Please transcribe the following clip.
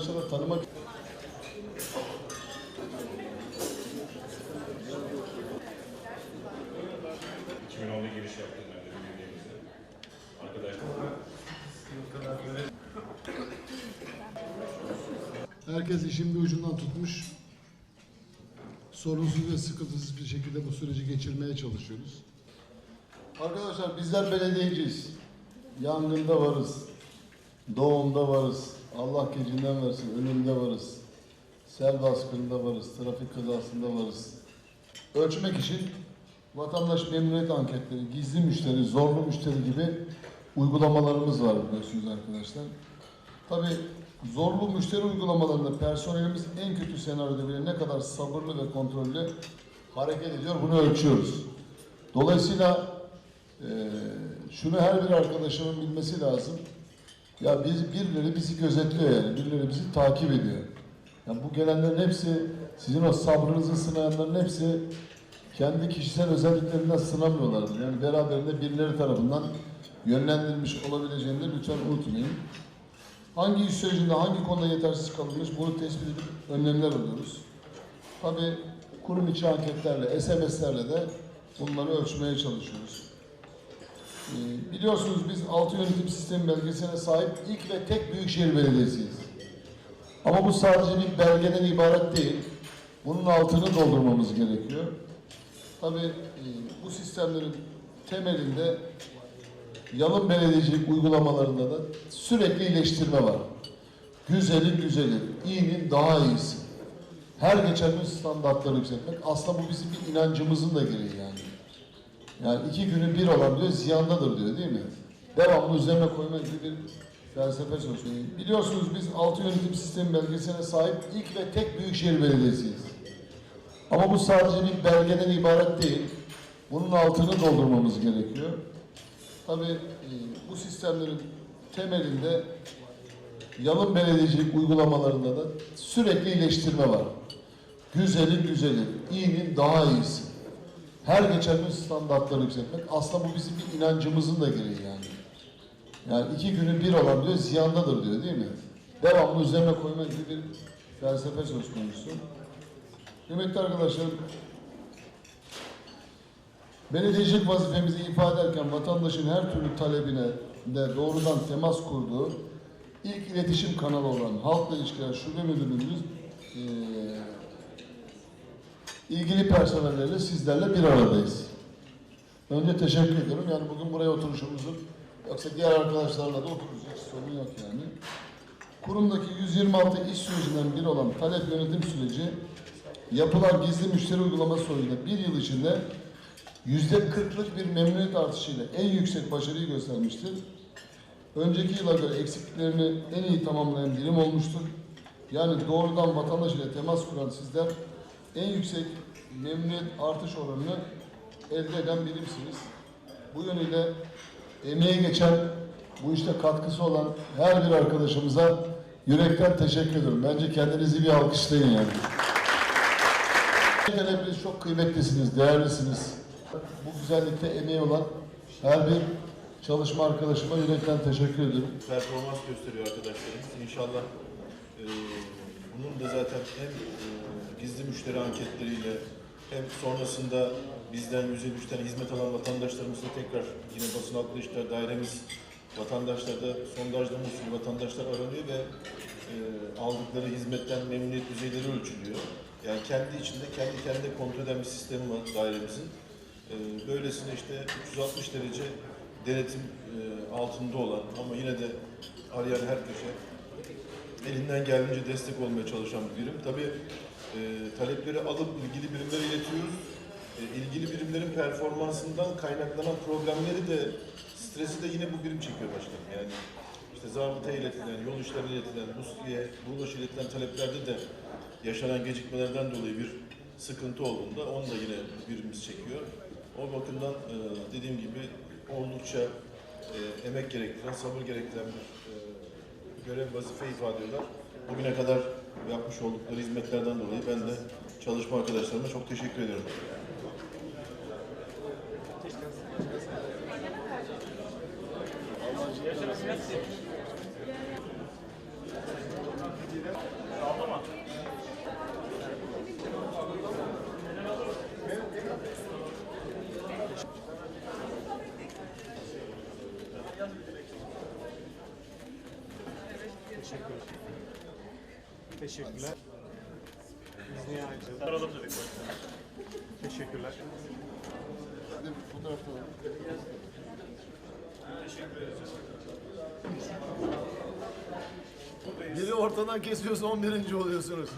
arkadaşları tanımak 2010'da giriş yaptım ben de birliğimize. Arkadaşlar Herkes işin bir ucundan tutmuş. Sorunsuz ve sıkıntısız bir şekilde bu süreci geçirmeye çalışıyoruz. Arkadaşlar bizler belediyeciyiz. Yangında varız. Doğumda varız. Allah gecinden versin. Ölümde varız. Sel baskınında varız. Trafik kazasında varız. Ölçmek için vatandaş memnuniyet anketleri, gizli müşteri, zorlu müşteri gibi uygulamalarımız var biliyorsunuz arkadaşlar. Tabii zorlu müşteri uygulamalarında personelimiz en kötü senaryoda bile ne kadar sabırlı ve kontrollü hareket ediyor bunu ölçüyoruz. Dolayısıyla eee, şunu her bir arkadaşımın bilmesi lazım. Ya biz birileri bizi gözetliyor yani. Birileri bizi takip ediyor. Yani bu gelenlerin hepsi sizin o sabrınızı sınayanların hepsi kendi kişisel özelliklerinden sınamıyorlardır. Yani beraberinde birileri tarafından yönlendirilmiş olabileceğini de lütfen unutmayın. Hangi iş sürecinde hangi konuda yetersiz kalınmış bunu tespit edip önlemler alıyoruz. Tabii kurum içi anketlerle, SMS'lerle de bunları ölçmeye çalışıyoruz. Ee, biliyorsunuz biz altı yönetim sistemi belgesine sahip ilk ve tek büyükşehir belediyesiyiz. Ama bu sadece bir belgeden ibaret değil. Bunun altını doldurmamız gerekiyor. Tabii e, bu sistemlerin temelinde yalın belediyecilik uygulamalarında da sürekli iyileştirme var. Güzelin güzeli, iyinin daha iyisi. Her geçen gün standartları yükseltmek. Aslında bu bizim bir inancımızın da gereği yani. Yani iki günü bir olan diyor ziyandadır diyor değil mi? Devamlı üzerine koyma gibi bir felsefe konusu. Biliyorsunuz biz altı yönetim sistemi belgesine sahip ilk ve tek büyükşehir belediyesiyiz. Ama bu sadece bir belgeden ibaret değil. Bunun altını doldurmamız gerekiyor. Tabii e, bu sistemlerin temelinde yalın belediyecilik uygulamalarında da sürekli iyileştirme var. Güzelin güzeli, iyinin daha iyisi. Her geçen gün standartları yükseltmek. Aslında bu bizim bir inancımızın da gereği yani. Yani iki günü bir olan diyor ziyandadır diyor değil mi? Devamlı üzerine koyma gibi bir felsefe söz konusu. Kıymetli arkadaşlarım, belediyecilik vazifemizi ifade ederken vatandaşın her türlü talebine de doğrudan temas kurduğu ilk iletişim kanalı olan Halkla İlişkiler Şube Müdürlüğümüz eee ilgili personellerle sizlerle bir aradayız. Önce teşekkür ediyorum. Yani bugün buraya oturuşumuzun yoksa diğer arkadaşlarla da. Hiç sorun yok yani. Kurumdaki 126 iş sürecinden biri olan talep yönetim süreci yapılan gizli müşteri uygulaması sonucunda bir yıl içinde yüzde kırklık bir memnuniyet artışıyla en yüksek başarıyı göstermiştir. Önceki yıla göre eksikliklerini en iyi tamamlayan birim olmuştur. Yani doğrudan vatandaş ile temas kuran sizler en yüksek memnuniyet artış oranını elde eden birimsiniz. Bu yönüyle emeğe geçen, bu işte katkısı olan her bir arkadaşımıza yürekten teşekkür ediyorum. Bence kendinizi bir alkışlayın yani. Hepiniz çok kıymetlisiniz, değerlisiniz. Bu güzellikte emeği olan her bir çalışma arkadaşıma yürekten teşekkür ediyorum. performans gösteriyor arkadaşlarımız. İnşallah e, bunun da zaten hem e, gizli müşteri anketleriyle hem sonrasında bizden 153 tane hizmet alan vatandaşlarımızla tekrar yine basın halkla ilişkiler dairemiz vatandaşlarda sondajlama usulü vatandaşlar aranıyor ve e, aldıkları hizmetten memnuniyet düzeyleri ölçülüyor. Yani kendi içinde kendi kendine kontrol eden bir sistemi var dairemizin. E, böylesine işte 360 derece denetim e, altında olan ama yine de arayan herkese elinden geldiğince destek olmaya çalışan bir birim. Tabii e, talepleri alıp ilgili birimlere iletiyoruz. E, ilgili birimlerin performansından kaynaklanan problemleri de stresi de yine bu birim çekiyor başkanım. Yani işte zabıta iletilen, yol işlerine iletilen, musliye, buğulaş iletilen taleplerde de yaşanan gecikmelerden dolayı bir sıkıntı olduğunda onu da yine birimiz çekiyor. O bakımdan e, dediğim gibi oldukça e, emek gerektiren, sabır gerektiren bir e, görev, vazife ifade ediyorlar. Bugüne kadar yapmış oldukları hizmetlerden dolayı ben de çalışma arkadaşlarıma çok teşekkür ediyorum. Teşekkürler. Teşekkürler. Biz niye dedik. Teşekkürler. Biri ortadan kesiyorsa 11. oluyorsunuz.